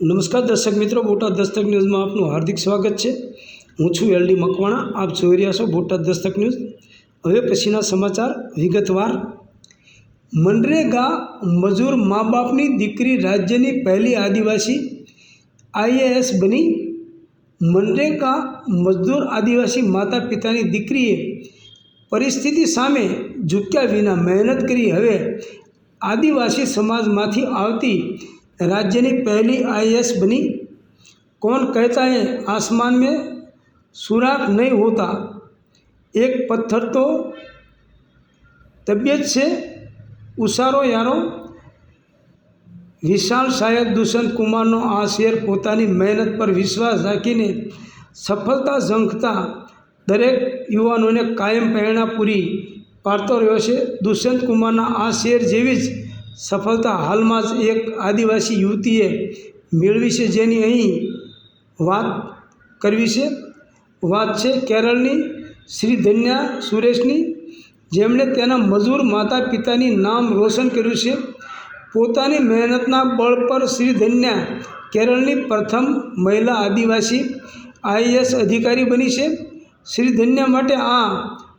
નમસ્કાર દર્શક મિત્રો, બોટાદ દસ્તક ન્યૂઝમાં આપનું હાર્દિક સ્વાગત છે. હું છું એલડી મકવાણા, આપ જોઈ રહ્યા છો બોટાદ દસ્તક ન્યૂઝ. હવે પછીના સમાચાર વિગતવાર. મનરેગા મજૂર મા બાપની દીકરી રાજ્યની પહેલી આદિવાસી આઈએએસ બની. મનરેગા મજદૂર આદિવાસી માતા પિતાની દીકરીએ પરિસ્થિતિ સામે ઝૂક્યા વિના મહેનત કરી. હવે આદિવાસી સમાજમાંથી આવતી राज्य की पहली आईएएस बनी कौन कहता है आसमान में सुराख नहीं होता एक पत्थर तो तबीयत से ઉસારો યારો વિશાલ શાયદ દુષ્યંત કુમારનો આ શેર પોતાની મહેનત પર વિશ્વાસ રાખીને સફળતા ઝંખતા દરેક યુવાનોને કાયમ પ્રેરણા પૂરી પાડતો રહ્યો છે દુષ્યંત કુમારના આ શેર જેવી જ સફળતા હાલમાં જ એક આદિવાસી યુવતીએ મેળવી છે જેની અહીં વાત કરવી છે. વાત છે કેરળની શ્રી ધન્યા સુરેશની, જેમણે તેના મજૂર માતા પિતાની નામ રોશન કર્યું છે. પોતાની મહેનતના બળ પર શ્રી ધન્યા કેરળની પ્રથમ મહિલા આદિવાસી આઈએએસ અધિકારી બની છે. શ્રી ધન્યા માટે આ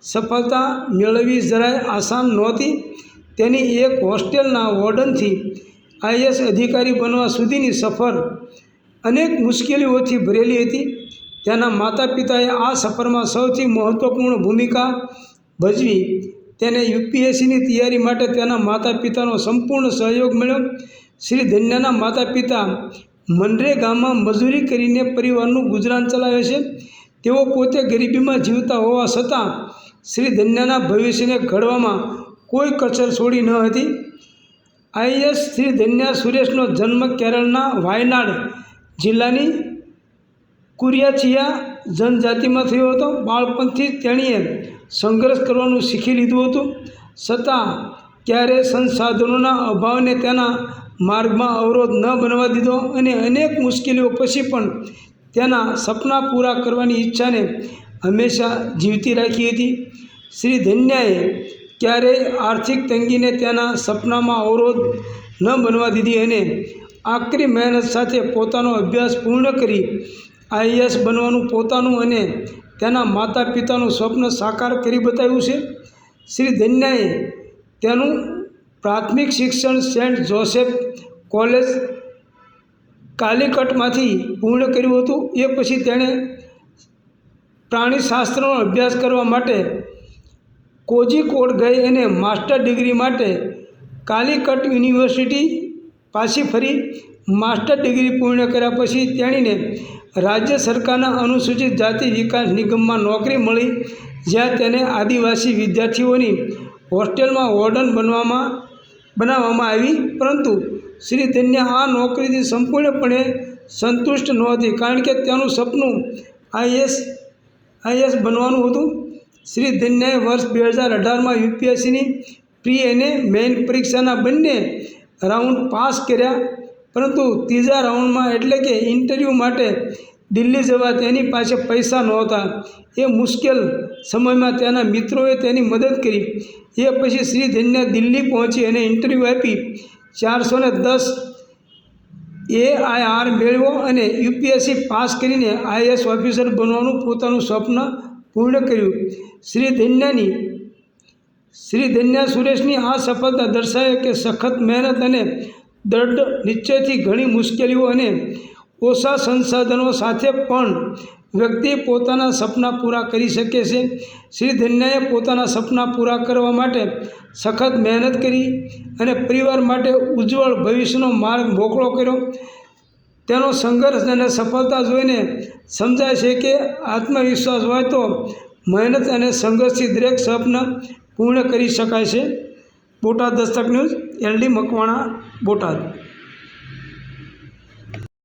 સફળતા મેળવવી જરાય આસાન નહોતી. તેની એક હોસ્ટેલના વોર્ડનથી આઈએસ અધિકારી બનવા સુધીની સફર અનેક મુશ્કેલીઓથી ભરેલી હતી. તેના માતા પિતાએ આ સફરમાં સૌથી મહત્ત્વપૂર્ણ ભૂમિકા ભજવી. તેને યુપીએસસીની તૈયારી માટે તેના માતા પિતાનો સંપૂર્ણ સહયોગ મળ્યો. શ્રી ધન્યાના માતા પિતા મનરેગામાં મજૂરી કરીને પરિવારનું ગુજરાન ચલાવે છે. તેઓ પોતે ગરીબીમાં જીવતા હોવા છતાં શ્રી ધન્યાના ભવિષ્યને ઘડવામાં કોઈ કચર છોડી ન હતી. આઈએસ શ્રી ધન્યા સુરેશનો જન્મ કેરળના વાયનાડ જિલ્લાની કુરિયાચિયા જનજાતિમાં થયો હતો. બાળપણથી તેણીએ સંઘર્ષ કરવાનું શીખી લીધું હતું. છતાં ક્યારે સંસાધનોના અભાવને તેના માર્ગમાં અવરોધ ન બનવા દીધો અને અનેક મુશ્કેલીઓ પછી પણ તેના સપના પૂરા કરવાની ઈચ્છાને હંમેશા જીવતી રાખી હતી. શ્રી ધન્યાએ ક્યારેય આર્થિક તંગીને તેના સપનામાં અવરોધ ન બનવા દીધી અને આકરી મહેનત સાથે પોતાનો અભ્યાસ પૂર્ણ કરી આઈએસ બનવાનું પોતાનું અને તેના માતા પિતાનું સ્વપ્ન સાકાર કરી બતાવ્યું છે. શ્રી ધન્યાએ તેનું પ્રાથમિક શિક્ષણ સેન્ટ જોસેફ કોલેજ કાલિકટમાંથી પૂર્ણ કર્યું હતું. એ પછી તેણે પ્રાણીશાસ્ત્રનો અભ્યાસ કરવા માટે કોઝીકોડ ગઈ અને માસ્ટર ડિગ્રી માટે કાલિકટ યુનિવર્સિટી પાછી ફરી માસ્ટર ડિગ્રી પૂર્ણ કર્યા પછી તેણીને રાજ્ય સરકારના અનુસૂચિત જાતિ વિકાસ નિગમમાં નોકરી મળી, જ્યાં તેને આદિવાસી વિદ્યાર્થીઓની હોસ્ટેલમાં વોર્ડન બનવામાં, બનાવવામાં આવી. પરંતુ શ્રી ધન્યા આ નોકરીથી સંપૂર્ણપણે સંતુષ્ટ નહોતી, કારણ કે તેનું સપનું આઈએસ આઈએસ બનવાનું હતું. શ્રી ધન્યાએ વર્ષ બે હજાર અઢારમાં યુપીએસસીની પ્રી અને મેઇન પરીક્ષાના બંને રાઉન્ડ પાસ કર્યા. પરંતુ ત્રીજા રાઉન્ડમાં એટલે કે ઇન્ટરવ્યૂ માટે દિલ્હી જવા તેની પાસે પૈસા નહોતા. એ મુશ્કેલ સમયમાં તેના મિત્રોએ તેની મદદ કરી. એ પછી શ્રી ધન્યા દિલ્હી પહોંચી અને ઇન્ટરવ્યૂ આપી. ચારસો ને દસ એ આઈ આર મેળવ્યો અને યુપીએસસી પાસ કરીને આઈએસ ઓફિસર બનવાનું પોતાનું સ્વપ્ન પૂર્ણ કર્યું. શ્રી ધન્યાની, શ્રી ધન્યા સુરેશની આ સફળતા દર્શાવે કે સખત મહેનત અને દૃઢ નિશ્ચયથી ઘણી મુશ્કેલીઓ અને ઓછા સંસાધનો સાથે પણ વ્યક્તિ પોતાના સપના પૂરા કરી શકે છે. શ્રી ધન્યાએ પોતાના સપના પૂરા કરવા માટે સખત મહેનત કરી અને પરિવાર માટે ઉજ્જવળ ભવિષ્યનો માર્ગ મોકળો કર્યો. તેનો સંઘર્ષ અને સફળતા જોઈને સમજાય છે કે આત્મવિશ્વાસ હોય તો મહેનત અને સંઘર્ષથી દરેક સ્વપ્ન પૂર્ણ કરી શકાય છે. Botad Dastak news LD Makwana, Botad.